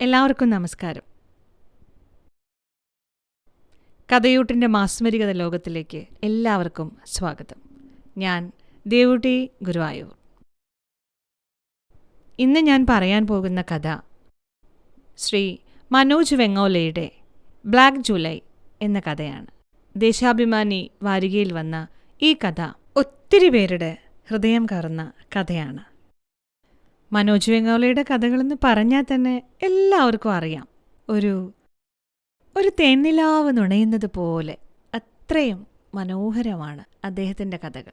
എല്ലാവർക്കും നമസ്കാരം. കഥയൂട്ടിന്റെ മാസ്മരികത ലോകത്തിലേക്ക് എല്ലാവർക്കും സ്വാഗതം. ഞാൻ ദേവൂട്ടി ഗുരുവായൂർ. ഇന്ന് ഞാൻ പറയാൻ പോകുന്ന കഥ ശ്രീ മനോജ് വെങ്ങോലയുടെ ബ്ലാക്ക് ജൂലൈ എന്ന കഥയാണ്. ദേശാഭിമാനി വാരികയിൽ വന്ന ഈ കഥ ഒത്തിരി പേരുടെ ഹൃദയം കവർന്ന കഥയാണ്. മനോജ് വെങ്ങോലയുടെ കഥകളെന്ന് പറഞ്ഞാൽ തന്നെ എല്ലാവർക്കും അറിയാം. ഒരു ഒരു തെന്നിലാവ് നുണയുന്നത് പോലെ അത്രയും മനോഹരമാണ് അദ്ദേഹത്തിന്റെ കഥകൾ.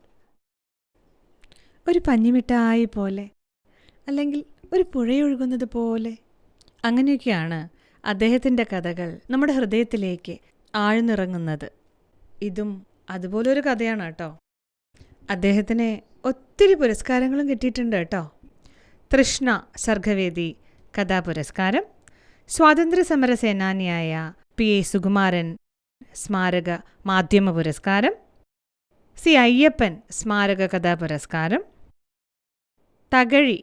ഒരു പഞ്ഞിമിഠായി പോലെ അല്ലെങ്കിൽ ഒരു പുഴയൊഴുകുന്നത് പോലെ അങ്ങനെയൊക്കെയാണ് അദ്ദേഹത്തിന്റെ കഥകൾ നമ്മുടെ ഹൃദയത്തിലേക്ക് ആഴ്ന്നിറങ്ങുന്നത്. ഇതും അതുപോലൊരു കഥയാണ് കേട്ടോ. അദ്ദേഹത്തിന് ഒത്തിരി പുരസ്കാരങ്ങളും കിട്ടിയിട്ടുണ്ട് കേട്ടോ. തൃഷ്ണ സർഗവേദി കഥാപുരസ്കാരം. സ്വാതന്ത്ര്യസമര സേനാനിയായ പി എ സുകുമാരൻ സ്മാരക മാധ്യമ പുരസ്കാരം. സി അയ്യപ്പൻ സ്മാരക കഥാ പുരസ്കാരം തകഴി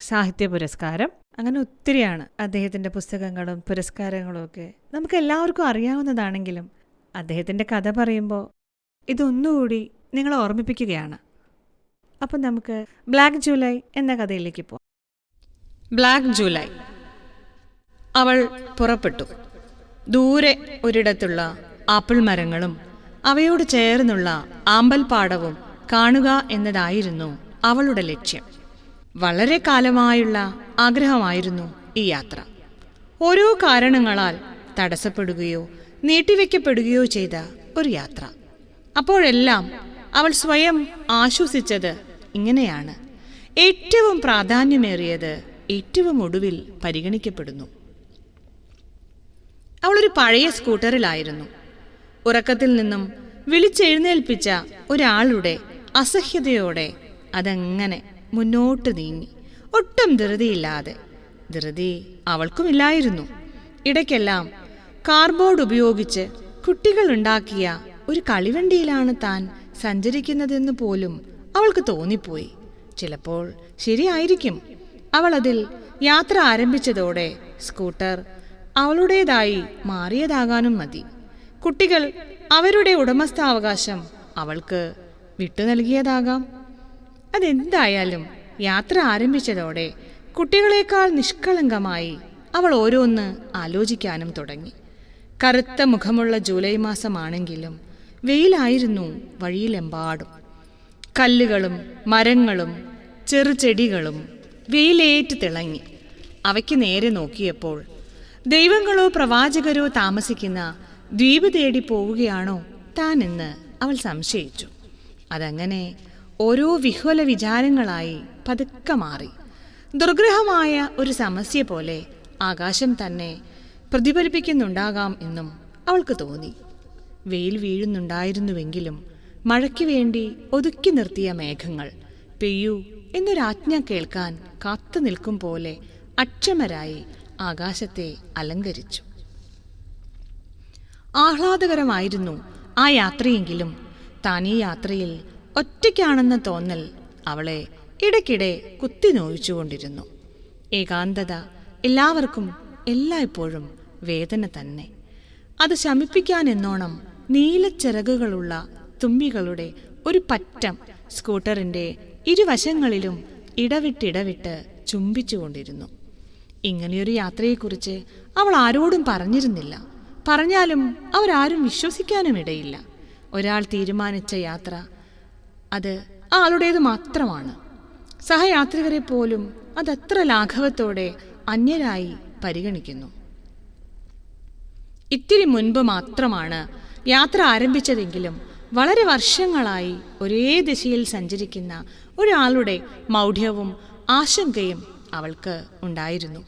സാഹിത്യ പുരസ്കാരം. അങ്ങനെ ഒത്തിരിയാണ് അദ്ദേഹത്തിന്റെ പുസ്തകങ്ങളും പുരസ്കാരങ്ങളും ഒക്കെ നമുക്ക് എല്ലാവർക്കും അറിയാവുന്നതാണെങ്കിലും അദ്ദേഹത്തിന്റെ കഥ പറയുമ്പോൾ ഇതൊന്നുകൂടി നിങ്ങളെ ഓർമ്മിപ്പിക്കുകയാണ്. അപ്പം നമുക്ക് ബ്ലാക്ക് ജൂലൈ എന്ന കഥയിലേക്ക് പോവാം. Black July. അവൾ പുറപ്പെട്ടു. ദൂരെ ഒരിടത്തുള്ള ആപ്പിൾ മരങ്ങളും അവയോട് ചേർന്നുള്ള ആമ്പൽപ്പാടവും കാണുക എന്നതായിരുന്നു അവളുടെ ലക്ഷ്യം. വളരെ കാലമായുള്ള ആഗ്രഹമായിരുന്നു ഈ യാത്ര. ഓരോ കാരണങ്ങളാൽ തടസ്സപ്പെടുകയോ നീട്ടിവെക്കപ്പെടുകയോ ചെയ്ത ഒരു യാത്ര. അപ്പോഴെല്ലാം അവൾ സ്വയം ആശ്വസിച്ചത് ഇങ്ങനെയാണ്. ഏറ്റവും പ്രാധാന്യമേറിയത് ഏറ്റവും ഒടുവിൽ പരിഗണിക്കപ്പെടുന്നു. അവളൊരു പഴയ സ്കൂട്ടറിലായിരുന്നു. ഉറക്കത്തിൽ നിന്നും വിളിച്ചെഴുന്നേൽപ്പിച്ച ഒരാളുടെ അസഹ്യതയോടെ അതങ്ങനെ മുന്നോട്ട് നീങ്ങി. ഒട്ടും ധൃതിയില്ലാതെ. ധൃതി അവൾക്കുമില്ലായിരുന്നു. ഇടയ്ക്കെല്ലാം കാർബോർഡ് ഉപയോഗിച്ച് കുട്ടികൾ ഉണ്ടാക്കിയ ഒരു കളിവണ്ടിയിലാണ് താൻ സഞ്ചരിക്കുന്നതെന്ന് പോലും അവൾക്ക് തോന്നിപ്പോയി. ചിലപ്പോൾ ശരിയായിരിക്കും. അവൾ അതിൽ യാത്ര ആരംഭിച്ചതോടെ സ്കൂട്ടർ അവളുടേതായി മാറിയതാകാനും മതി. കുട്ടികൾ അവരുടെ ഉടമസ്ഥാവകാശം അവൾക്ക് വിട്ടു നൽകിയതാകാം. അതെന്തായാലും യാത്ര ആരംഭിച്ചതോടെ കുട്ടികളെക്കാൾ നിഷ്കളങ്കമായി അവൾ ഓരോന്ന് ആലോചിക്കാനും തുടങ്ങി. കറുത്ത മുഖമുള്ള ജൂലൈ മാസമാണെങ്കിലും വെയിലായിരുന്നു വഴിയിലെമ്പാടും. കല്ലുകളും മരങ്ങളും ചെറുചെടികളും വെയിലേറ്റ് തിളങ്ങി. അവയ്ക്ക് നേരെ നോക്കിയപ്പോൾ ദൈവങ്ങളോ പ്രവാചകരോ താമസിക്കുന്ന ദ്വീപ് തേടി പോവുകയാണോ താനെന്ന് അവൾ സംശയിച്ചു. അതങ്ങനെ ഓരോ വിഹ്വല വിചാരങ്ങളായി പതുക്കെ മാറി. ദുർഗ്രഹമായ ഒരു സമസ്യ പോലെ ആകാശം തന്നെ പ്രതിഫലിപ്പിക്കുന്നുണ്ടാകാം എന്നും അവൾക്ക് തോന്നി. വെയിൽ വീഴുന്നുണ്ടായിരുന്നുവെങ്കിലും മഴയ്ക്ക് വേണ്ടി ഒതുക്കി നിർത്തിയ മേഘങ്ങൾ. പെയ്യൂ എന്നൊരാജ്ഞ കേൾക്കാൻ കാത്തു നിൽക്കും പോലെ അക്ഷമരായി ആകാശത്തെ അലങ്കരിച്ചു. ആഹ്ലാദകരമായിരുന്നു ആ യാത്രയെങ്കിലും. താൻ ഈ യാത്രയിൽ ഒറ്റയ്ക്കാണെന്ന തോന്നൽ അവളെ ഇടയ്ക്കിടെ കുത്തി നോവിച്ചുകൊണ്ടിരുന്നു. ഏകാന്തത എല്ലാവർക്കും എല്ലായ്പ്പോഴും വേദന തന്നെ. അത് ശമിപ്പിക്കാനെന്നോണം നീലച്ചിറകുകളുള്ള തുമ്പികളുടെ ഒരു പറ്റം സ്കൂട്ടറിന്റെ ഇരുവശങ്ങളിലും ഇടവിട്ടിടവിട്ട് ചുംബിച്ചുകൊണ്ടിരുന്നു. ഇങ്ങനെയൊരു യാത്രയെക്കുറിച്ച് അവൾ ആരോടും പറഞ്ഞിരുന്നില്ല. പറഞ്ഞാലും അവരാരും വിശ്വസിക്കാനും ഇടയില്ല. ഒരാൾ തീരുമാനിച്ച യാത്ര അത് ആളുടേത് മാത്രമാണ്. സഹയാത്രികരെ പോലും അതത്ര ലാഘവത്തോടെ അന്യരായി പരിഗണിക്കുന്നു. ഇത്തിരി മുൻപ് മാത്രമാണ് യാത്ര ആരംഭിച്ചതെങ്കിലും വളരെ വർഷങ്ങളായി ഒരേ ദിശയിൽ സഞ്ചരിക്കുന്ന ഒരാളുടെ മൗഢ്യവും ആശങ്കയും അവൾക്ക് ഉണ്ടായിരുന്നു.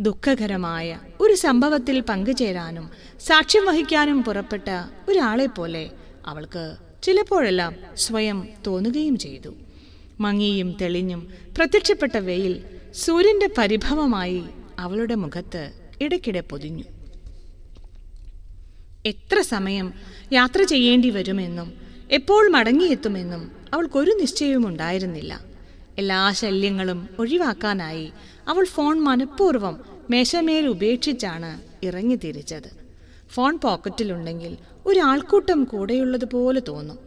ദുഃഖകരമായ ഒരു സംഭവത്തിൽ പങ്കുചേരാനും സാക്ഷ്യം വഹിക്കാനും പുറപ്പെട്ട ഒരാളെപ്പോലെ പോലെ അവൾക്ക് ചിലപ്പോഴെല്ലാം സ്വയം തോന്നുകയും ചെയ്തു. മങ്ങിയും തെളിഞ്ഞും പ്രത്യക്ഷപ്പെട്ട വെയിൽ സൂര്യന്റെ പരിഭവമായി അവളുടെ മുഖത്ത് ഇടയ്ക്കിടെ പൊതിഞ്ഞു. എത്ര സമയം യാത്ര ചെയ്യേണ്ടി വരുമെന്നും എപ്പോൾ മടങ്ങിയെത്തുമെന്നും അവൾക്കൊരു നിശ്ചയവും ഉണ്ടായിരുന്നില്ല. എല്ലാ ശല്യങ്ങളും ഒഴിവാക്കാനായി അവൾ ഫോൺ മനഃപൂർവം മേശമേൽ ഉപേക്ഷിച്ചാണ് ഇറങ്ങി തിരിച്ചത്. ഫോൺ പോക്കറ്റിലുണ്ടെങ്കിൽ ഒരാൾക്കൂട്ടം കൂടെയുള്ളതുപോലെ തോന്നും.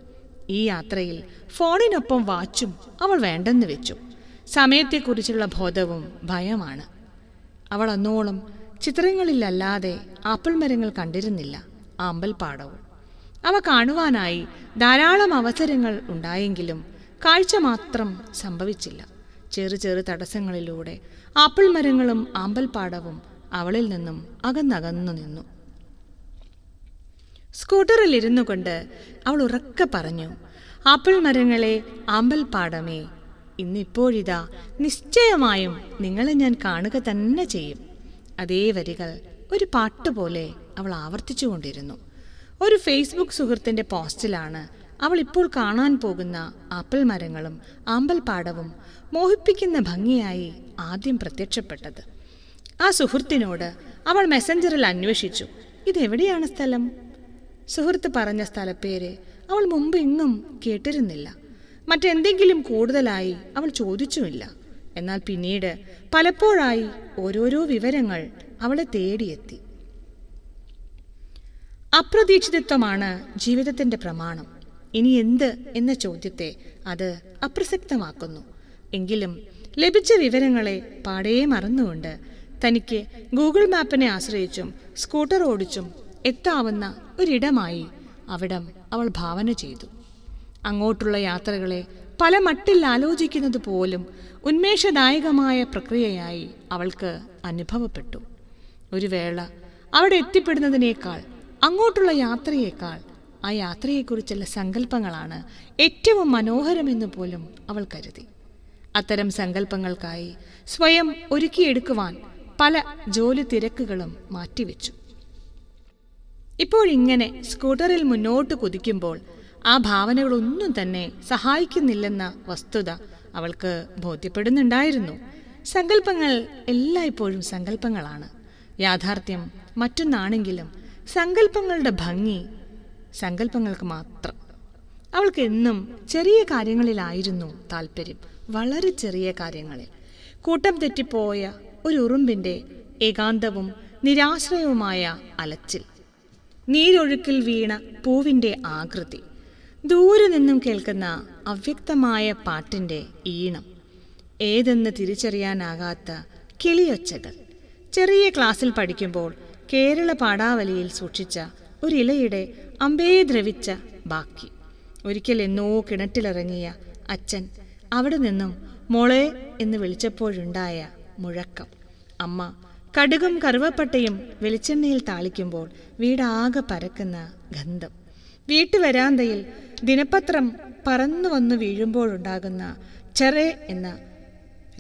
ഈ യാത്രയിൽ ഫോണിനൊപ്പം വാച്ചും അവൾ വേണ്ടെന്ന് വെച്ചു. സമയത്തെക്കുറിച്ചുള്ള ബോധവും ഭയമാണ്. അവൾ അന്നോളം ചിത്രങ്ങളിലല്ലാതെ ആപ്പിൾ മരങ്ങൾ കണ്ടിരുന്നില്ല. ആമ്പൽപ്പാടവും അവ കാണുവാനായി ധാരാളം അവസരങ്ങൾ ഉണ്ടായെങ്കിലും കാഴ്ച മാത്രം സംഭവിച്ചില്ല. ചെറു ചെറു തടസ്സങ്ങളിലൂടെ ആപ്പിൾ മരങ്ങളും ആമ്പൽപ്പാടവും അവളിൽ നിന്നും അകന്നകന്നു നിന്നു. സ്കൂട്ടറിൽ ഇരുന്നു കൊണ്ട് അവൾ ഉറക്കെ പറഞ്ഞു ആപ്പിൾ മരങ്ങളെ ആമ്പൽപ്പാടമേ ഇന്നിപ്പോഴിതാ നിശ്ചയമായും നിങ്ങളെ ഞാൻ കാണുക തന്നെ ചെയ്യും. അതേ വരികൾ ഒരു പാട്ടുപോലെ അവൾ ആവർത്തിച്ചുകൊണ്ടിരുന്നു ഒരു ഫേസ്ബുക്ക് സുഹൃത്തിന്റെ പോസ്റ്റിലാണ് അവൾ ഇപ്പോൾ കാണാൻ പോകുന്ന ആപ്പിൾ മരങ്ങളും ആമ്പൽപ്പാടവും മോഹിപ്പിക്കുന്ന ഭംഗിയായി ആദ്യം പ്രത്യക്ഷപ്പെട്ടത്. ആ സുഹൃത്തിനോട് അവൾ മെസ്സഞ്ചറിൽ അന്വേഷിച്ചു. ഇതെവിടെയാണ് സ്ഥലം? സുഹൃത്ത് പറഞ്ഞ സ്ഥലപ്പേര് അവൾ മുമ്പ് എങ്ങും കേട്ടിരുന്നില്ല. മറ്റെന്തെങ്കിലും കൂടുതലായി അവൾ ചോദിച്ചുമില്ല. എന്നാൽ പിന്നീട് പലപ്പോഴായി ഓരോരോ വിവരങ്ങൾ അവളെ തേടിയെത്തി. അപ്രതീക്ഷിതത്വമാണ് ജീവിതത്തിന്റെ പ്രമാണം. ഇനി എന്ത് എന്ന ചോദ്യത്തെ അത് അപ്രസക്തമാക്കുന്നു. എങ്കിലും ലഭിച്ച വിവരങ്ങളെ പാടേ മറന്നുകൊണ്ട് തനിക്ക് ഗൂഗിൾ മാപ്പിനെ ആശ്രയിച്ചും സ്കൂട്ടർ ഓടിച്ചും എത്താവുന്ന ഒരിടമായി അവിടം അവൾ ഭാവന ചെയ്തു. അങ്ങോട്ടുള്ള യാത്രകളെ പല മട്ടിൽ ആലോചിക്കുന്നത് പോലും ഉന്മേഷദായകമായ പ്രക്രിയയായി അവൾക്ക് അനുഭവപ്പെട്ടു. ഒരു വേള അവിടെ എത്തിപ്പെടുന്നതിനേക്കാൾ അങ്ങോട്ടുള്ള യാത്രയേക്കാൾ ആ യാത്രയെക്കുറിച്ചുള്ള സങ്കല്പങ്ങളാണ് ഏറ്റവും മനോഹരമെന്ന് പോലും അവൾ കരുതി. അത്തരം സങ്കല്പങ്ങൾക്കായി സ്വയം ഒരുക്കിയെടുക്കുവാൻ പല ജോലി തിരക്കുകളും മാറ്റിവെച്ചു. ഇപ്പോഴിങ്ങനെ സ്കൂട്ടറിൽ മുന്നോട്ട് കുതിക്കുമ്പോൾ ആ ഭാവനകളൊന്നും തന്നെ സഹായിക്കുന്നില്ലെന്ന വസ്തുത അവൾക്ക് ബോധ്യപ്പെടുന്നുണ്ടായിരുന്നു. സങ്കല്പങ്ങൾ എല്ലായ്പ്പോഴും സങ്കല്പങ്ങളാണ്. യാഥാർത്ഥ്യം മറ്റൊന്നാണെങ്കിലും സങ്കല്പങ്ങളുടെ ഭംഗി സങ്കല്പങ്ങൾക്ക് മാത്രം. അവൾക്ക് എന്നും ചെറിയ കാര്യങ്ങളിലായിരുന്നു താല്പര്യം വളരെ ചെറിയ കാര്യങ്ങളിൽ. കൂട്ടം തെറ്റിപ്പോയ ഒരു ഉറുമ്പിന്റെ ഏകാന്തവും നിരാശ്രയവുമായ അലച്ചിൽ. നീരൊഴുക്കിൽ വീണ പൂവിന്റെ ആകൃതി. ദൂരെ നിന്നും കേൾക്കുന്ന അവ്യക്തമായ പാട്ടിന്റെ ഈണം. ഏതെന്ന് തിരിച്ചറിയാനാകാത്ത കിളിയൊച്ചകൾ. ചെറിയ ക്ലാസ്സിൽ പഠിക്കുമ്പോൾ കേരള പാടാവലിയിൽ സൂക്ഷിച്ച ഒരിലയുടെ അമ്പേ ദ്രവിച്ച ബാക്കി. ഒരിക്കൽ എന്നോ കിണറ്റിലിറങ്ങിയ അച്ഛൻ അവിടെ നിന്നും മോളെ എന്ന് വിളിച്ചപ്പോഴുണ്ടായ മുഴക്കം. അമ്മ കടുകും കറുവപ്പട്ടയും വെളിച്ചെണ്ണയിൽ താളിക്കുമ്പോൾ വീടാകെ പരക്കുന്ന ഗന്ധം. വീട്ടുവരാന്തയിൽ ദിനപത്രം പറന്നു വന്നു വീഴുമ്പോഴുണ്ടാകുന്ന ചെറേ എന്ന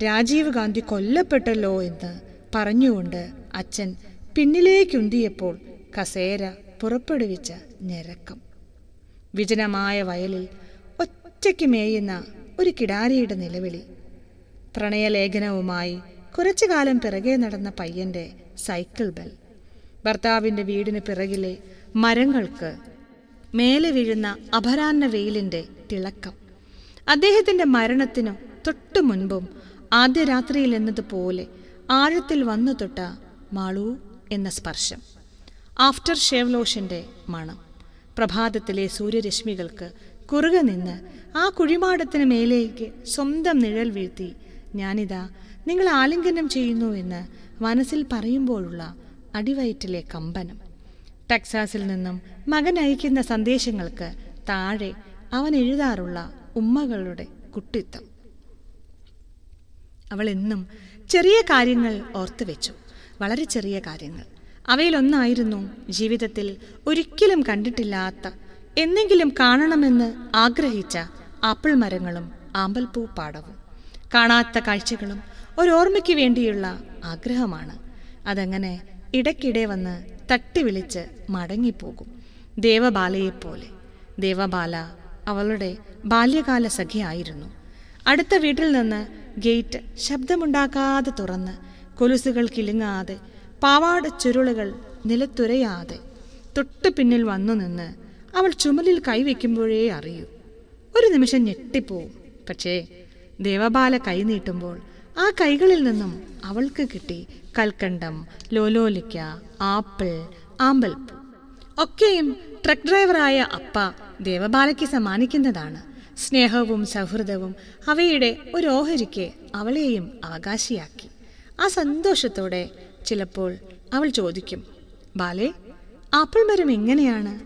രാജീവ് ഗാന്ധി കൊല്ലപ്പെട്ടല്ലോ എന്ന് പറഞ്ഞുകൊണ്ട് അച്ഛൻ പിന്നിലേക്കുന്തിയപ്പോൾ കസേര പുറപ്പെടുവിച്ച ഞരക്കം. വിജനമായ വയലിൽ ഒറ്റയ്ക്ക് മേയുന്ന ഒരു കിടാരിയുടെ നിലവിളി. പ്രണയലേഖനവുമായി കുറച്ചു കാലം പിറകെ നടന്ന പയ്യന്റെ സൈക്കിൾ ബെൽ. ഭർത്താവിന്റെ വീടിന് പിറകിലെ മരങ്ങൾക്ക് മേലെ വീഴുന്ന അപരാഹ്ന വെയിലിന്റെ തിളക്കം. അദ്ദേഹത്തിന്റെ മരണത്തിനു തൊട്ടു മുൻപും ആദ്യ രാത്രിയിൽ എന്നതുപോലെ ആഴത്തിൽ വന്നു തൊട്ട മാളു എന്ന സ്പർശം. ആഫ്റ്റർ ഷേവ് ലോഷന്റെ മണം. പ്രഭാതത്തിലെ സൂര്യരശ്മികൾക്ക് കുറുകെ നിന്ന് ആ കുഴിമാടത്തിന് മേലേക്ക് സ്വന്തം നിഴൽ വീഴ്ത്തി ഞാനിതാ നിങ്ങൾ ആലിംഗനം ചെയ്യുന്നു എന്ന് മനസ്സിൽ പറയുമ്പോഴുള്ള അടിവയറ്റിലെ കമ്പനം. ടെക്സാസിൽ നിന്നും മകൻ അയക്കുന്ന സന്ദേശങ്ങൾക്ക് താഴെ അവൻ എഴുതാറുള്ള ഉമ്മകളുടെ കുട്ടിത്തം. അവൾ എന്നും ചെറിയ കാര്യങ്ങൾ ഓർത്തു വെച്ചു വളരെ ചെറിയ കാര്യങ്ങൾ. അവയിലൊന്നായിരുന്നു ജീവിതത്തിൽ ഒരിക്കലും കണ്ടിട്ടില്ലാത്ത എന്നെങ്കിലും കാണണമെന്ന് ആഗ്രഹിച്ച ആപ്പിൾ മരങ്ങളും ആമ്പൽപ്പൂ പാടവും. കാണാത്ത കാഴ്ചകളും ഒരോർമ്മയ്ക്ക് വേണ്ടിയുള്ള ആഗ്രഹമാണ്. അതങ്ങനെ ഇടയ്ക്കിടെ വന്ന് തട്ടി വിളിച്ച് മടങ്ങിപ്പോകും. ദേവബാലയെപ്പോലെ. ദേവബാല അവളുടെ ബാല്യകാല സഖിയായിരുന്നു. അടുത്ത വീട്ടിൽ നിന്ന് ഗേറ്റ് ശബ്ദമുണ്ടാക്കാതെ തുറന്ന് കൊലുസുകൾ കിലുങ്ങാതെ പാവാട ചുരുളുകൾ നിലത്തുരയാതെ തൊട്ടു പിന്നിൽ വന്നു നിന്ന് അവൾ ചുമലിൽ കൈവയ്ക്കുമ്പോഴേ അറിയൂ. ഒരു നിമിഷം ഞെട്ടിപ്പോവും. പക്ഷേ ദേവബാല കൈ നീട്ടുമ്പോൾ ആ കൈകളിൽ നിന്നും അവൾക്ക് കിട്ടി കൽക്കണ്ടം ലോലോലിക്ക ആപ്പിൾ ആമ്പൽപ്പൂ. ഒക്കെയും ട്രക്ക് ഡ്രൈവറായ അപ്പ ദേവബാലയ്ക്ക് സമ്മാനിക്കുന്നതാണ്. സ്നേഹവും സൗഹൃദവും അവയുടെ ഒരു ഓഹരിക്ക് അവളെയും അവകാശിയാക്കി. ആ സന്തോഷത്തോടെ ചിലപ്പോൾ അവൾ ചോദിക്കും ബാലെ ആപ്പിൾ മരം എങ്ങനെയാണ്?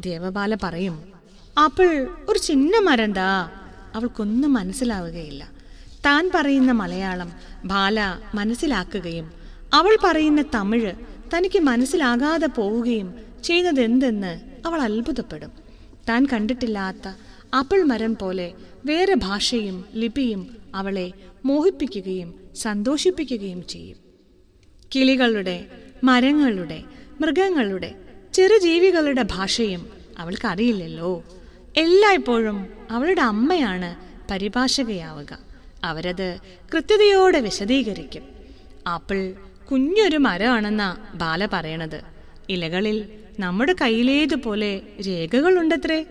ദേവബാല പറയും ആപ്പിൾ ഒരു ചിന്ന മരന്താ അവൾക്കൊന്നും മനസ്സിലാവുകയില്ല. താൻ പറയുന്ന മലയാളം ബാല മനസ്സിലാക്കുകയും അവൾ പറയുന്ന തമിഴ് തനിക്ക് മനസ്സിലാകാതെ പോവുകയും ചെയ്യുന്നതെന്തെന്ന് അവൾ അത്ഭുതപ്പെടും. താൻ കണ്ടിട്ടില്ലാത്ത ആപ്പിൾ മരം പോലെ വേറെ ഭാഷയും ലിപിയും അവളെ മോഹിപ്പിക്കുകയും സന്തോഷിപ്പിക്കുകയും ചെയ്യും. കിളികളുടെ മരങ്ങളുടെ മൃഗങ്ങളുടെ ചെറുജീവികളുടെ ഭാഷയും അവൾക്കറിയില്ലല്ലോ. എല്ലായ്പ്പോഴും അവളുടെ അമ്മയാണ് പരിഭാഷകയാവുക. അവരത് കൃത്യതയോടെ വിശദീകരിക്കും. ആപ്പിൾ കുഞ്ഞൊരു മരമാണെന്നാ ബാല പറയണത്. ഇലകളിൽ നമ്മുടെ കയ്യിലേതുപോലെ രേഖകളുണ്ടത്രേ.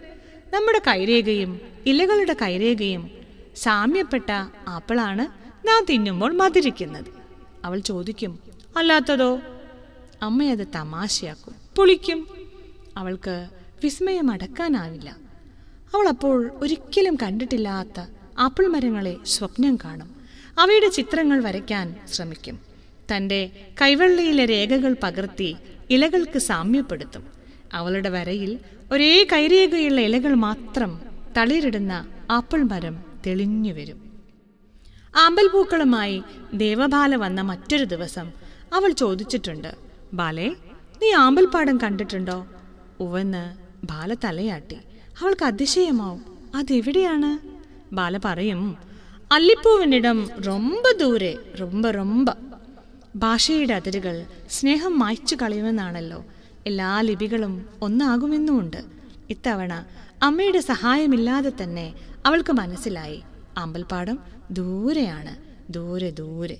നമ്മുടെ കൈരേഖയും ഇലകളുടെ കൈരേഖയും സാമ്യപ്പെട്ട ആപ്പിളാണ് നാം തിന്നുമ്പോൾ മധുരിക്കുന്നത്. അവൾ ചോദിക്കും അല്ലാത്തതോ? അമ്മയത് തമാശയാക്കും. പുളിക്കും. അവൾക്ക് വിസ്മയം അടക്കാനാവില്ല. അവൾ അപ്പോൾ ഒരിക്കലും കണ്ടിട്ടില്ലാത്ത ആപ്പിൾ മരങ്ങളെ സ്വപ്നം കാണും. അവയുടെ ചിത്രങ്ങൾ വരയ്ക്കാൻ ശ്രമിക്കും. തന്റെ കൈവെള്ളയിലെ രേഖകൾ പകർത്തി ഇലകൾക്ക് സാമ്യപ്പെടുത്തും. അവളുടെ വരയിൽ ഒരേ കൈരേഖയുള്ള ഇലകൾ മാത്രം തളിരിടുന്ന ആപ്പിൾ മരം തെളിഞ്ഞു വരും. ആമ്പൽപൂക്കളുമായി ദേവബാല വന്ന മറ്റൊരു ദിവസം അവൾ ചോദിച്ചിട്ടുണ്ട് ബാലേ നീ ആമ്പൽപ്പാടം കണ്ടിട്ടുണ്ടോ? ഉവന്ന് ബാല തലയാട്ടി അവൾക്ക് അതിശയമാവും. അതെവിടെയാണ്? ബാല പറയും അല്ലിപ്പൂവിനിടം റൊമ്പ ദൂരെ റൊമ്പ റൊമ്പ. ഭാഷയുടെ അതിരുകൾ സ്നേഹം മായ്ച്ചു കളയുമെന്നാണല്ലോ എല്ലാ ലിപികളും ഒന്നാകുമെന്നുമുണ്ട്. ഇത്തവണ അമ്മയുടെ സഹായമില്ലാതെ തന്നെ അവൾക്ക് മനസ്സിലായി അമ്പൽപ്പാടം ദൂരെയാണ് ദൂരെ ദൂരെ.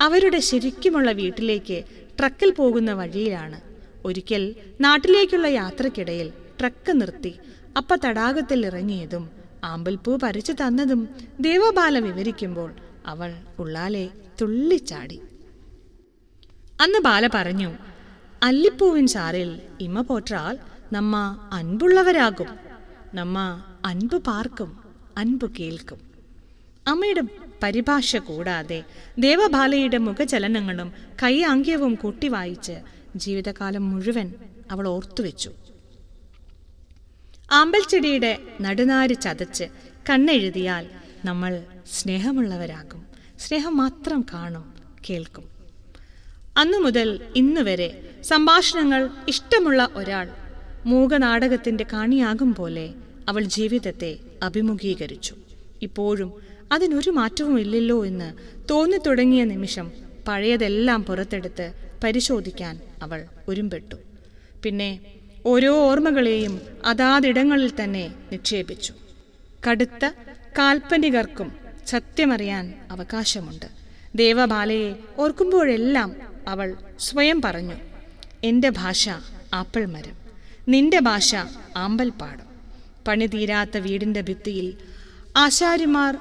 അവരുടെ ശരിക്കുമുള്ള വീട്ടിലേക്ക് ട്രക്കിൽ പോകുന്ന വഴിയിലാണ്. ഒരിക്കൽ നാട്ടിലേക്കുള്ള യാത്രക്കിടയിൽ ട്രക്ക് നിർത്തി അപ്പ തടാകത്തിൽ ഇറങ്ങിയതും ആമ്പൽപ്പൂ പറിച്ചു തന്നതും ദേവബാല വിവരിക്കുമ്പോൾ അവൾ ഉള്ളാലെ തുള്ളിച്ചാടി. അന്ന് ബാല പറഞ്ഞു അല്ലിപ്പൂവിൻ ചാറിൽ ഇമ്മ പോറ്റാൽ നമ്മ അൻപുള്ളവരാകും. നമ്മ അൻപ് പാർക്കും അൻപ് കേൾക്കും. അമ്മയുടെ പരിഭാഷ കൂടാതെ ദേവബാലയുടെ മുഖചലനങ്ങളും കൈയാംഗ്യവും കൂട്ടി വായിച്ച് ജീവിതകാലം മുഴുവൻ അവൾ ഓർത്തുവെച്ചു ആമ്പൽച്ചെടിയുടെ നടുനാര് ചതച്ച് കണ്ണെഴുതിയാൽ നമ്മൾ സ്നേഹമുള്ളവരാകും. സ്നേഹം മാത്രം കാണും കേൾക്കും. അന്നു മുതൽ ഇന്നുവരെ സംഭാഷണങ്ങൾ ഇഷ്ടമുള്ള ഒരാൾ മൂകനാടകത്തിന്റെ കാണിയാകും പോലെ അവൾ ജീവിതത്തെ അഭിമുഖീകരിച്ചു. ഇപ്പോഴും അതിനൊരു മാറ്റവും ഇല്ലല്ലോ എന്ന് തോന്നിത്തുടങ്ങിയ നിമിഷം പഴയതെല്ലാം പുറത്തെടുത്ത് പരിശോധിക്കാൻ അവൾ ഒരുമ്പെട്ടു. പിന്നെ ഓരോ ഓർമ്മകളെയും അതാതിടങ്ങളിൽ തന്നെ നിക്ഷേപിച്ചു. കടുത്ത കാൽപ്പനികർക്കും സത്യമറിയാൻ അവകാശമുണ്ട്. ദേവബാലയെ ഓർക്കുമ്പോഴെല്ലാം അവൾ സ്വയം പറഞ്ഞു എന്റെ ഭാഷ ആപ്പിൾ മരം. നിന്റെ ഭാഷ ആമ്പൽപ്പാടം പണി തീരാത്ത വീടിന്റെ ഭിത്തിയിൽ ആശാരിമാർ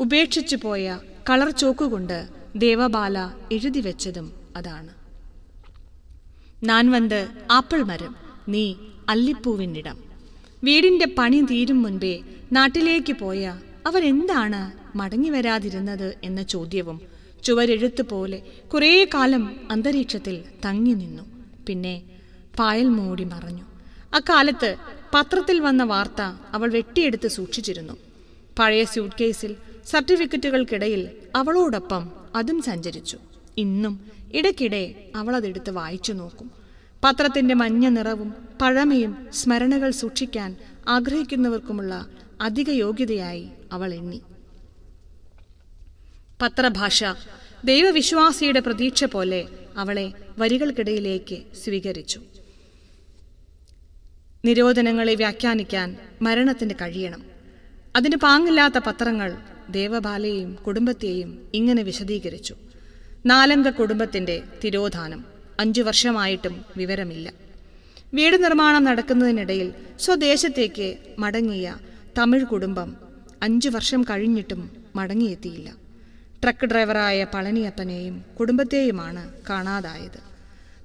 ഉപേക്ഷിച്ചു പോയ കളർ ചോക്കുകൊണ്ട് ദേവബാല എഴുതി വെച്ചതും അതാണ്. നാൻ വന്ന് ആപ്പിൾ മരം നീ അല്ലിപ്പൂവിനിടം. വീടിന്റെ പണി തീരും മുൻപേ നാട്ടിലേക്ക് പോയ അവരെന്താണ് മടങ്ങി വരാതിരുന്നത് എന്ന ചോദ്യവും ചുവരെഴുത്ത് പോലെ കുറേ കാലം അന്തരീക്ഷത്തിൽ തങ്ങി നിന്നു. പിന്നെ പായൽ മൂടി മറഞ്ഞു. അക്കാലത്ത് പത്രത്തിൽ വന്ന വാർത്ത അവൾ വെട്ടിയെടുത്ത് സൂക്ഷിച്ചിരുന്നു. പഴയ സ്യൂട്ട് കേസിൽ സർട്ടിഫിക്കറ്റുകൾക്കിടയിൽ അവളോടൊപ്പം അതും സഞ്ചരിച്ചു. ഇന്നും ഇടയ്ക്കിടെ അവൾ അതെടുത്ത് വായിച്ചു നോക്കും. പത്രത്തിന്റെ മഞ്ഞ നിറവും പഴമയും സ്മരണകൾ സൂക്ഷിക്കാൻ ആഗ്രഹിക്കുന്നവർക്കുമുള്ള അധിക യോഗ്യതയായി അവൾ എണ്ണി. പത്രഭാഷ ദൈവവിശ്വാസിയുടെ പ്രതീക്ഷ പോലെ അവളെ വരികൾക്കിടയിലേക്ക് സ്വീകരിച്ചു. നിരോധനങ്ങളെ വ്യാഖ്യാനിക്കാൻ മരണത്തിന് കഴിയണം. അതിന് പാങ്ങില്ലാത്ത പത്രങ്ങൾ ദേവബാലയെയും കുടുംബത്തെയും ഇങ്ങനെ വിശദീകരിച്ചു. നാലംഗ കുടുംബത്തിന്റെ തിരോധാനം അഞ്ചു വർഷമായിട്ടും വിവരമില്ല. വീട് നിർമ്മാണം നടക്കുന്നതിനിടയിൽ സ്വദേശത്തേക്ക് മടങ്ങിയ തമിഴ് കുടുംബം അഞ്ചു വർഷം കഴിഞ്ഞിട്ടും മടങ്ങിയെത്തിയില്ല. ട്രക്ക് ഡ്രൈവറായ പളനിയപ്പനെയും കുടുംബത്തെയുമാണ് കാണാതായത്.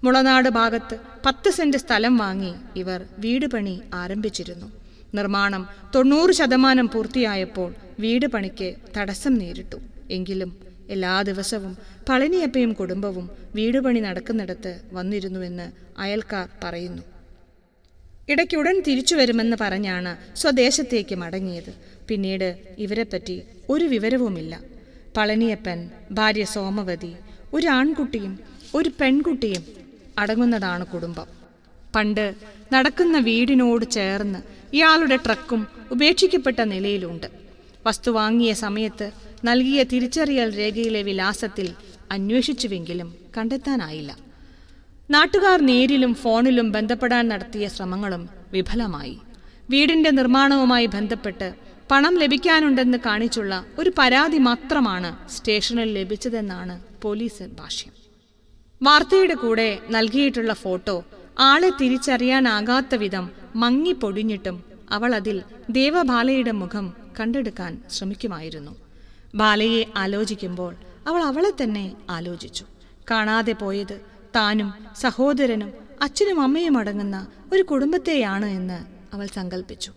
മുളനാട് ഭാഗത്ത് പത്ത് സെന്റ് സ്ഥലം വാങ്ങി ഇവർ വീട് പണി ആരംഭിച്ചിരുന്നു. നിർമ്മാണം തൊണ്ണൂറ് ശതമാനം പൂർത്തിയായപ്പോൾ വീട് പണിക്ക് തടസ്സം നേരിട്ടു. എങ്കിലും എല്ലാ ദിവസവും പളനിയപ്പയും കുടുംബവും വീട് പണി നടക്കുന്നിടത്ത് വന്നിരുന്നുവെന്ന് അയൽക്കാർ പറയുന്നു. ഇടയ്ക്കുടൻ തിരിച്ചു വരുമെന്ന് പറഞ്ഞാണ് സ്വദേശത്തേക്ക് മടങ്ങിയത്. പിന്നീട് ഇവരെപ്പറ്റി ഒരു വിവരവുമില്ല. പളനിയപ്പൻ ഭാര്യ സോമവതി ഒരു ആൺകുട്ടിയും ഒരു പെൺകുട്ടിയും അടങ്ങുന്നതാണ് കുടുംബം. പണ്ട് നടക്കുന്ന വീടിനോട് ചേർന്ന് ഇയാളുടെ ട്രക്കും ഉപേക്ഷിക്കപ്പെട്ട നിലയിലുണ്ട്. വസ്തു വാങ്ങിയ സമയത്ത് നൽകിയ തിരിച്ചറിയൽ രേഖയിലെ വിലാസത്തിൽ അന്വേഷിച്ചുവെങ്കിലും കണ്ടെത്താനായില്ല. നാട്ടുകാർ നേരിലും ഫോണിലും ബന്ധപ്പെടാൻ നടത്തിയ ശ്രമങ്ങളും വിഫലമായി. വീടിന്റെ നിർമ്മാണവുമായി ബന്ധപ്പെട്ട് പണം ലഭിക്കാനുണ്ടെന്ന് കാണിച്ചുള്ള ഒരു പരാതി മാത്രമാണ് സ്റ്റേഷനിൽ ലഭിച്ചതെന്നാണ് പോലീസ് ഭാഷ്യം. വാർത്തയുടെ കൂടെ നൽകിയിട്ടുള്ള ഫോട്ടോ ആളെ തിരിച്ചറിയാനാകാത്ത വിധം മങ്ങിപ്പൊടിഞ്ഞിട്ടും അവൾ അതിൽ ദേവബാലയുടെ മുഖം കണ്ടെടുക്കാൻ ശ്രമിക്കുമായിരുന്നു. ബാലയെ ആലോചിക്കുമ്പോൾ അവൾ അവളെ തന്നെ ആലോചിച്ചു. കാണാതെ പോയത് താനും സഹോദരനും അച്ഛനും അമ്മയും അടങ്ങുന്ന ഒരു കുടുംബത്തെയാണ് എന്ന് അവൾ സങ്കല്പിച്ചു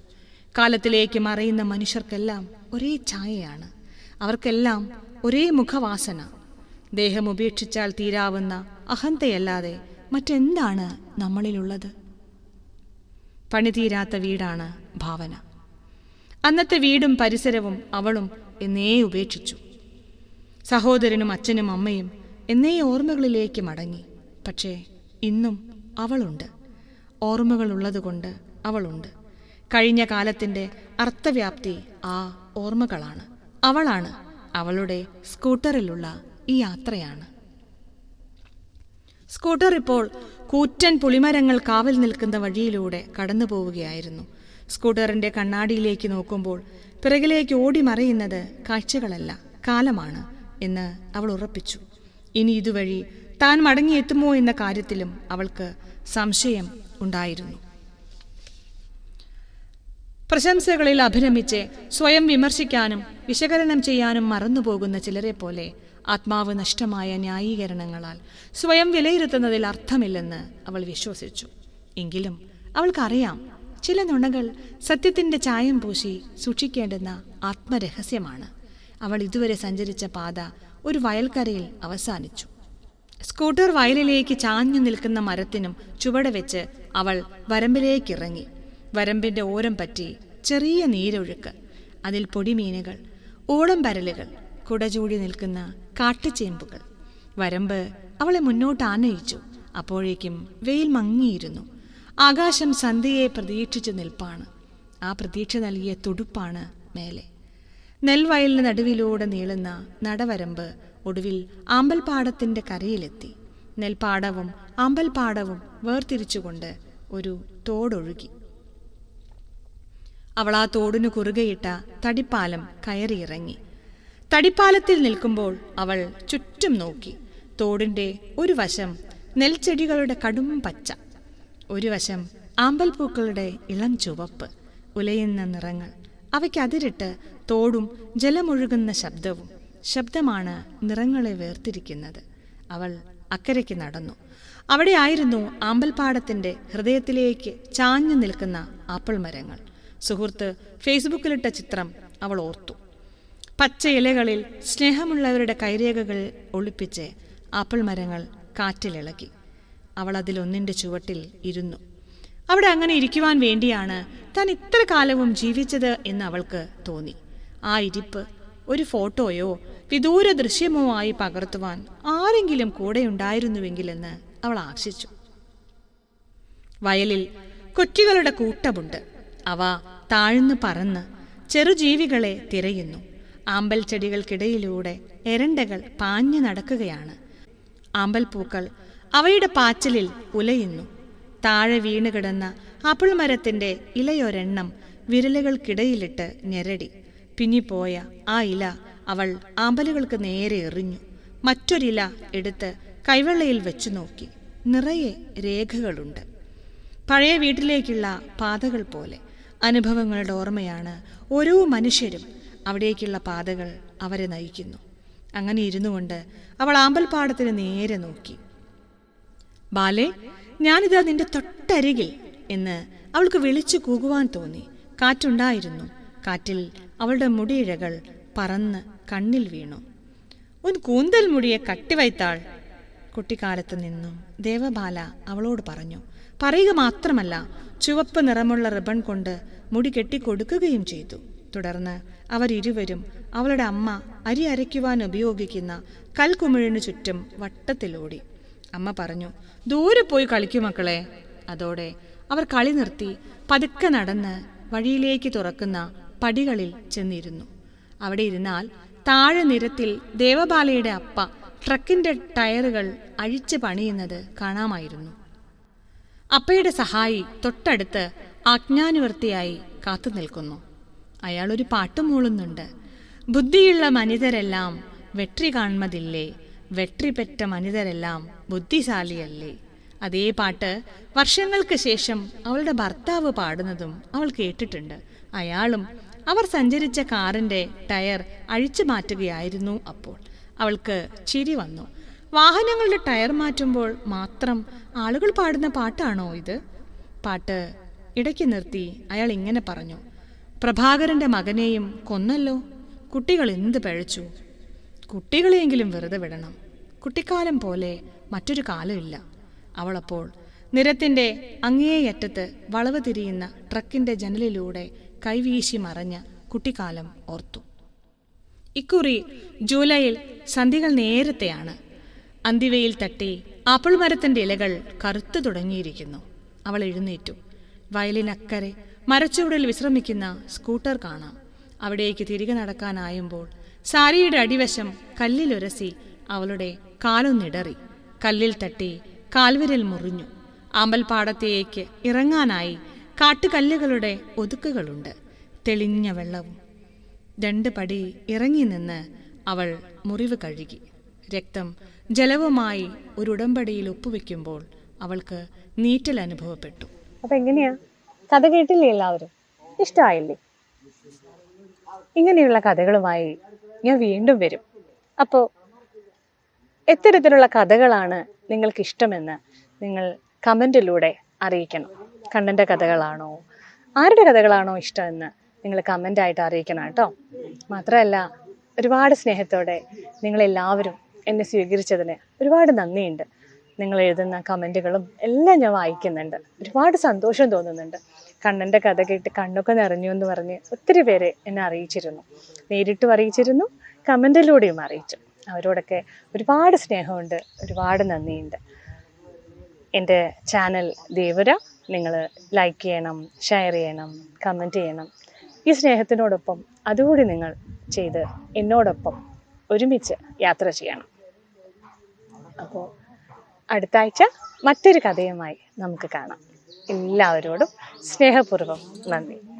കാലത്തിലേക്ക് മറയുന്ന മനുഷ്യർക്കെല്ലാം ഒരേ ഛായയാണ്. അവർക്കെല്ലാം ഒരേ മുഖവാസന. ദേഹം ഉപേക്ഷിച്ചാൽ തീരാവുന്ന അഹന്തയല്ലാതെ മറ്റെന്താണ് നമ്മളിലുള്ളത്? പണിതീരാത്ത വീടാണ് ഭാവന. അന്നത്തെ വീടും പരിസരവും അവളും എന്നേ ഉപേക്ഷിച്ചു. സഹോദരനും അച്ഛനും അമ്മയും എന്നേ ഓർമ്മകളിലേക്ക് മടങ്ങി. പക്ഷേ ഇന്നും അവളുണ്ട്. ഓർമ്മകളുള്ളതുകൊണ്ട് അവളുണ്ട്. കഴിഞ്ഞ കാലത്തിന്റെ അർത്ഥവ്യാപ്തി ആ ഓർമ്മകളാണ്. അവളാണ് അവളുടെ സ്കൂട്ടറിലുള്ള ഈ യാത്രയാണ്. സ്കൂട്ടർ ഇപ്പോൾ കൂറ്റൻ പുളിമരങ്ങൾ കാവൽ നിൽക്കുന്ന വഴിയിലൂടെ കടന്നു പോവുകയായിരുന്നു. സ്കൂട്ടറിന്റെ കണ്ണാടിയിലേക്ക് നോക്കുമ്പോൾ പിറകിലേക്ക് ഓടി മറയുന്നത് കാഴ്ചകളല്ല കാലമാണ് എന്ന് അവൾ ഉറപ്പിച്ചു. ഇനി ഇതുവഴി താൻ മടങ്ങിയെത്തുമോ എന്ന കാര്യത്തിലും അവൾക്ക് സംശയം ഉണ്ടായിരുന്നു. പ്രശംസകളിൽ അഭിരമിച്ച് സ്വയം വിമർശിക്കാനും വിശകലനം ചെയ്യാനും മറന്നുപോകുന്ന ചിലരെ പോലെ ആത്മാവ് നഷ്ടമായ ന്യായീകരണങ്ങളാൽ സ്വയം വിലയിരുത്തുന്നതിൽ അർത്ഥമില്ലെന്ന് അവൾ വിശ്വസിച്ചു. എങ്കിലും അവൾക്കറിയാം ചില നുണകൾ സത്യത്തിന്റെ ചായം പൂശി സൂക്ഷിക്കേണ്ടുന്ന ആത്മരഹസ്യമാണ്. അവൾ ഇതുവരെ സഞ്ചരിച്ച പാത ഒരു വയൽക്കരയിൽ അവസാനിച്ചു. സ്കൂട്ടർ വയലിലേക്ക് ചാഞ്ഞു നിൽക്കുന്ന മരത്തിനും ചുവട് വെച്ച് അവൾ വരമ്പിലേക്കിറങ്ങി. വരമ്പിന്റെ ഓരം പറ്റി ചെറിയ നീരൊഴുക്ക് അതിൽ പൊടിമീനുകൾ ഓളം പരലുകൾ കുടചൂടി നിൽക്കുന്ന കാട്ടുചേമ്പുകൾ. വരമ്പ് അവളെ മുന്നോട്ട് ആനയിച്ചു. അപ്പോഴേക്കും വെയിൽ മങ്ങിയിരുന്നു. ആകാശം സന്ധ്യയെ പ്രതീക്ഷിച്ചു നിൽപ്പാണ്. ആ പ്രതീക്ഷ നൽകിയ തുടുപ്പാണ് മേലെ. നെൽവയലിന് നടുവിലൂടെ നീളുന്ന നടവരമ്പ് ഒടുവിൽ ആമ്പൽപ്പാടത്തിന്റെ കരയിലെത്തി. നെൽപ്പാടവും ആമ്പൽപ്പാടവും വേർതിരിച്ചുകൊണ്ട് ഒരു തോടൊഴുകി. അവൾ ആ തോടിനു കുറുകയിട്ട തടിപ്പാലം കയറിയിറങ്ങി. തടിപ്പാലത്തിൽ നിൽക്കുമ്പോൾ അവൾ ചുറ്റും നോക്കി. തോടിന്റെ ഒരു വശം നെൽച്ചെടികളുടെ കടും പച്ച ഒരു വശം ആമ്പൽപ്പൂക്കളുടെ ഇളം ചുവപ്പ് ഉലയുന്ന നിറങ്ങൾ. അവയ്ക്കതിരിട്ട് തോടും ജലമൊഴുകുന്ന ശബ്ദവും ശബ്ദമാണ് നിറങ്ങളെ വേർതിരിക്കുന്നത്. അവൾ അക്കരയ്ക്ക് നടന്നു. അവിടെയായിരുന്നു ആമ്പൽപ്പാടത്തിന്റെ ഹൃദയത്തിലേക്ക് ചാഞ്ഞു നിൽക്കുന്ന ആപ്പിൾ മരങ്ങൾ. സുഹൃത്ത് ഫേസ്ബുക്കിലിട്ട ചിത്രം അവൾ ഓർത്തു. പച്ച ഇലകളിൽ സ്നേഹമുള്ളവരുടെ കൈരേഖകൾ ഒളിപ്പിച്ച് ആപ്പിൾ മരങ്ങൾ കാറ്റിലിളക്കി അവൾ അതിലൊന്നിന്റെ ചുവട്ടിൽ ഇരുന്നു. അവിടെ അങ്ങനെ ഇരിക്കുവാൻ വേണ്ടിയാണ് താൻ ഇത്ര കാലവും ജീവിച്ചത് എന്ന് അവൾക്ക് തോന്നി. ആ ഇരിപ്പ് ഒരു ഫോട്ടോയോ വിദൂര ദൃശ്യമോ ആയി പകർത്തുവാൻ ആരെങ്കിലും കൂടെ കൂടെയുണ്ടായിരുന്നുവെങ്കിലെന്ന് അവൾ ആശിച്ചു. വയലിൽ കൊറ്റികളുടെ കൂട്ടമുണ്ട്. അവ താഴ്ന്നു പറന്ന് ചെറുജീവികളെ തിരയുന്നു. ആമ്പൽ ചെടികൾക്കിടയിലൂടെ എരണ്ടകൾ പാഞ്ഞു നടക്കുകയാണ്. ആമ്പൽപ്പൂക്കൾ അവയുടെ പാച്ചിലിൽ ഉലയുന്നു. താഴെ വീണ് കിടന്ന ആപ്പിൾ മരത്തിന്റെ ഇലയൊരെണ്ണം വിരലുകൾക്കിടയിലിട്ട് ഞെരടി. പിന്നിപ്പോയ ആ ഇല അവൾ ആമ്പലുകൾക്ക് നേരെ എറിഞ്ഞു. മറ്റൊരില എടുത്ത് കൈവെള്ളയിൽ വെച്ചു നോക്കി. നിറയെ രേഖകളുണ്ട്. പഴയ വീട്ടിലേക്കുള്ള പാതകൾ പോലെ അനുഭവങ്ങളുടെ ഓർമ്മയാണ് ഓരോ മനുഷ്യരും അവിടേക്കുള്ള പാതകൾ അവരെ നയിക്കുന്നു. അങ്ങനെ ഇരുന്നു കൊണ്ട് അവൾ ആമ്പൽപ്പാടത്തിന് നേരെ നോക്കി. ബാലെ ഞാനിതാ നിന്റെ തൊട്ടരികിൽ എന്ന് അവൾക്ക് വിളിച്ചു കൂകുവാൻ തോന്നി. കാറ്റുണ്ടായിരുന്നു. കാറ്റിൽ അവളുടെ മുടിയിഴകൾ പറന്ന് കണ്ണിൽ വീണു. ഉൻ കൂന്തൽ മുടിയെ കട്ടിവയ്ത്താൾ കുട്ടിക്കാലത്ത് നിന്നും ദേവബാല അവളോട് പറഞ്ഞു. പറയുക മാത്രമല്ല ചുവപ്പ് നിറമുള്ള റിബൺ കൊണ്ട് മുടി കെട്ടിക്കൊടുക്കുകയും ചെയ്തു. തുടർന്ന് അവരിരുവരും അവളുടെ അമ്മ അരി അരയ്ക്കുവാൻ ഉപയോഗിക്കുന്ന കൽക്കുമിഴിനു ചുറ്റും വട്ടത്തിലോടി. അമ്മ പറഞ്ഞു ദൂരെ പോയി കളിക്കൂ മക്കളെ. അതോടെ അവർ കളി നിർത്തി പതുക്കെ നടന്ന് വഴിയിലേക്ക് തുറക്കുന്ന പടികളിൽ ചെന്നിരുന്നു. അവിടെ ഇരുന്നാൽ താഴെ നിരത്തിൽ ദേവബാലയുടെ അപ്പ ട്രക്കിന്റെ ടയറുകൾ അഴിച്ച് പണിയുന്നത് കാണാമായിരുന്നു. അപ്പയുടെ സഹായി തൊട്ടടുത്ത് ആജ്ഞാനുവർത്തിയായി കാത്തു നിൽക്കുന്നു അയാൾ ഒരു പാട്ട് മൂളുന്നുണ്ട്. ബുദ്ധിയുള്ള മനിതരെല്ലാം വെട്രി കാണുന്നതില്ലേ വെട്രി പെറ്റ മനിതരെല്ലാം ബുദ്ധിശാലിയല്ലേ? അതേ പാട്ട് വർഷങ്ങൾക്ക് ശേഷം അവളുടെ ഭർത്താവ് പാടുന്നതും അവൾ കേട്ടിട്ടുണ്ട്. അയാളും അവർ സഞ്ചരിച്ച കാറിന്റെ ടയർ അഴിച്ചു മാറ്റുകയായിരുന്നു അപ്പോൾ. അവൾക്ക് ചിരി വന്നു. വാഹനങ്ങളുടെ ടയർ മാറ്റുമ്പോൾ മാത്രം ആളുകൾ പാടുന്ന പാട്ടാണോ ഇത്? പാട്ട് ഇടയ്ക്ക് നിർത്തി അയാൾ ഇങ്ങനെ പറഞ്ഞു. പ്രഭാകരന്റെ മകനെയും കൊന്നല്ലോ. കുട്ടികൾ എന്ത് പഴച്ചു? കുട്ടികളെയെങ്കിലും വെറുതെ വിടണം. കുട്ടിക്കാലം പോലെ മറ്റൊരു കാലമില്ല അവളപ്പോൾ നിരത്തിന്റെ അങ്ങേയറ്റത്ത് വളവ് തിരിയുന്ന ട്രക്കിന്റെ ജനലിലൂടെ കൈവീശി മറഞ്ഞ കുട്ടിക്കാലം ഓർത്തു. ഇക്കുറി ജൂലൈയിൽ സന്ധികൾ നേരത്തെയാണ്. അന്തിവയിൽ തട്ടി ആപ്പിൾ മരത്തിന്റെ ഇലകൾ കറുത്തു തുടങ്ങിയിരിക്കുന്നു. അവൾ എഴുന്നേറ്റു. വയലിനക്കരെ മരച്ചുവടിൽ വിശ്രമിക്കുന്ന സ്കൂട്ടർ കാണാം. അവിടേക്ക് തിരികെ നടക്കാനായുമ്പോൾ സാരിയുടെ അടിവശം കല്ലിലുരസി അവളുടെ കാലൊന്നിടറി. കല്ലിൽ തട്ടി കാൽവിരൽ മുറിഞ്ഞു. അമ്പൽപ്പാടത്തേക്ക് ഇറങ്ങാനായി കാട്ടുകല്ലുകളുടെ ഒതുക്കുകളുണ്ട്. തെളിഞ്ഞ വെള്ളവും. രണ്ട് പടി ഇറങ്ങി നിന്ന് അവൾ മുറിവ് കഴുകി. രക്തം ജലവുമായി ഒരു ഉടമ്പടിയിൽ ഒപ്പുവെക്കുമ്പോൾ അവൾക്ക് നീറ്റൽ അനുഭവപ്പെട്ടു അപ്പൊ എങ്ങനെയാ കഥ കേട്ടില്ലേ എല്ലാവരും? ഇഷ്ടമായില്ലേ ഇങ്ങനെയുള്ള കഥകളുമായി ഞാൻ വീണ്ടും വരും. അപ്പോൾ എത്തരത്തിലുള്ള കഥകളാണ് നിങ്ങൾക്ക് ഇഷ്ടമെന്ന് നിങ്ങൾ കമന്റിലൂടെ അറിയിക്കണം. കണ്ണന്റെ കഥകളാണോ? ആരുടെ കഥകളാണോ ഇഷ്ടമെന്ന് നിങ്ങൾ കമന്റായിട്ട് അറിയിക്കണം കേട്ടോ. മാത്രമല്ല ഒരുപാട് സ്നേഹത്തോടെ നിങ്ങളെല്ലാവരും എന്നെ സ്വീകരിച്ചതിന് ഒരുപാട് നന്ദിയുണ്ട്. നിങ്ങൾ എഴുതുന്ന കമന്റുകളും എല്ലാം ഞാൻ വായിക്കുന്നുണ്ട്. ഒരുപാട് സന്തോഷം തോന്നുന്നുണ്ട്. കണ്ണന്റെ കഥ കേട്ട് കണ്ണൊക്കെ നിറഞ്ഞു എന്ന് പറഞ്ഞ് ഒത്തിരി പേരെ എന്നെ അറിയിച്ചിരുന്നു. നേരിട്ടും അറിയിച്ചിരുന്നു കമന്റിലൂടെയും അറിയിച്ചു. അവരോടൊക്കെ ഒരുപാട് സ്നേഹമുണ്ട് ഒരുപാട് നന്ദിയുണ്ട്. എന്റെ ചാനൽ ദേവര നിങ്ങൾ ലൈക്ക് ചെയ്യണം ഷെയർ ചെയ്യണം കമന്റ് ചെയ്യണം. ഈ സ്നേഹത്തിനോടൊപ്പം അതുകൂടി നിങ്ങൾ ചെയ്ത് എന്നോടൊപ്പം ഒരുമിച്ച് യാത്ര ചെയ്യണം. അപ്പോൾ അടുത്ത ആഴ്ച മറ്റൊരു കഥയുമായി നമുക്ക് കാണാം. എല്ലാവരോടും സ്നേഹപൂർവം നന്ദി.